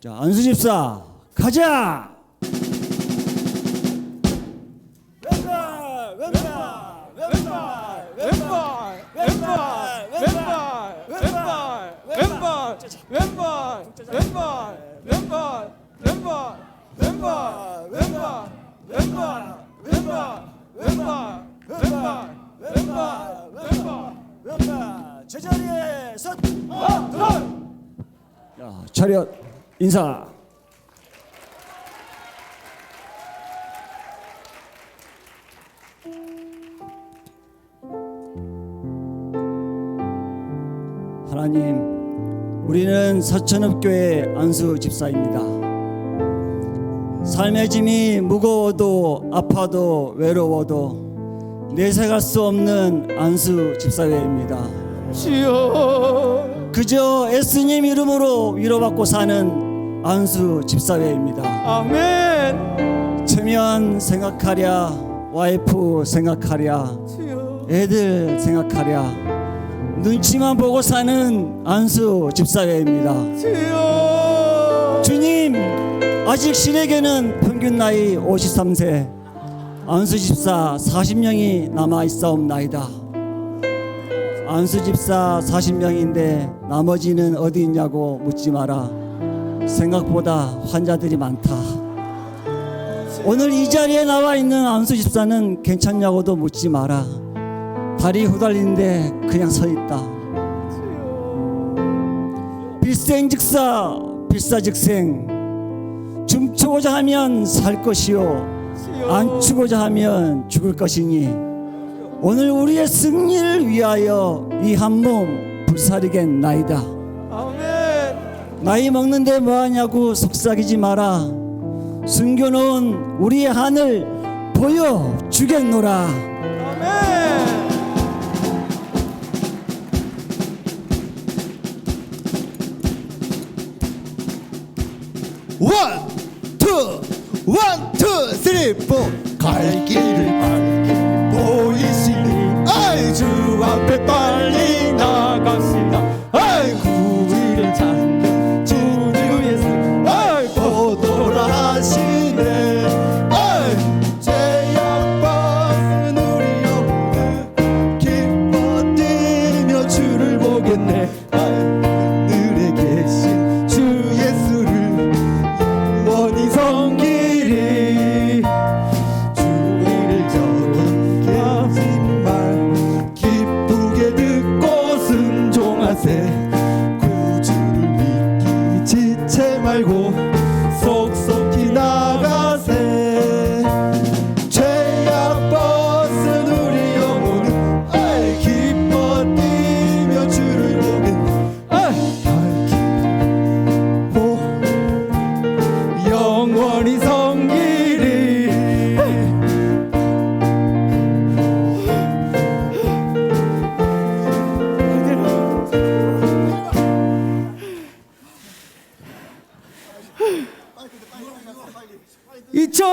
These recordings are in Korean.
자, 안수 집사 가자. 제자리에 선. 자, 차렷 인사. 하나님, 우리는 서천읍교회 안수 집사입니다. 삶의 짐이 무거워도 아파도 외로워도 내색할 수 없는 안수 집사회입니다. 주여 그저 예수님 이름으로 위로받고 사는 안수 집사회입니다. 아멘 체면 생각하랴, 와이프 생각하랴, 애들 생각하랴, 눈치만 보고 사는 안수 집사회입니다. 주여 주님, 아직 신에게는 평균 나이 53세, 안수 집사 40명이 남아 있사옵나이다. 안수 집사 40명인데 나머지는 어디 있냐고 묻지 마라. 생각보다 환자들이 많다. 오늘 이 자리에 나와 있는 안수 집사는 괜찮냐고도 묻지 마라. 다리 후달리는데 그냥 서 있다. 빌생즉사 빌사즉생 춤추고자 하면 살 것이요 안 추고자 하면 죽을 것이니 오늘 우리의 승리를 위하여 이 한 몸 불사르겠나이다. 아멘. 나이 먹는데 뭐하냐고 속삭이지 마라. 숨겨놓은 우리의 하늘 보여 주겠노라. 아멘. 원, 투, 원, 투, 쓰리, 포. 갈길 in.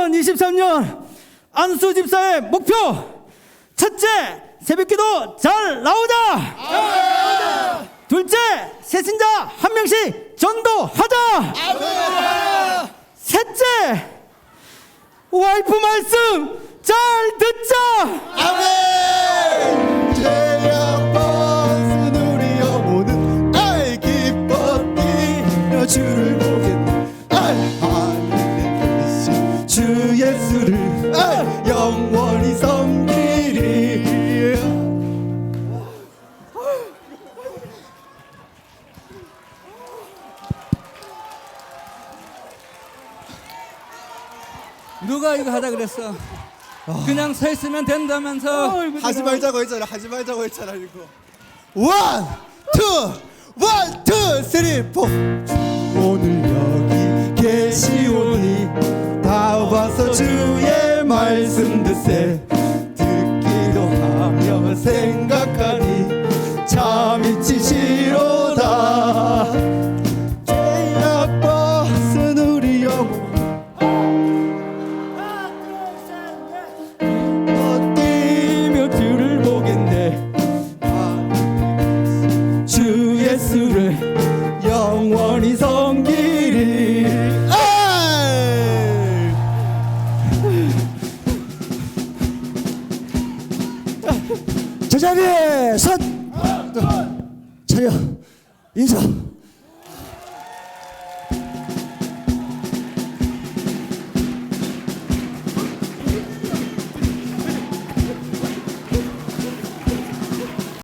(2023년) 안수 집사의 목표 첫째 새벽기도 잘 나오자. 둘째 새신자 한 명씩 전도하자. 셋째 와이프 말씀 잘 듣자. 아멘. 주를 누가 이거 하자 그랬어? 그냥 서 있으면 된다면서. 하지 말자고 했잖아 하지 말자고 했잖아 이거. 원, 투, 원, 투, 쓰리, 포 오늘 여기 계시오니 다 와서 주의 말씀 듣세. 듣기도 하며 생각하니 참 이치시 차례 선! 어, 차려. 인사.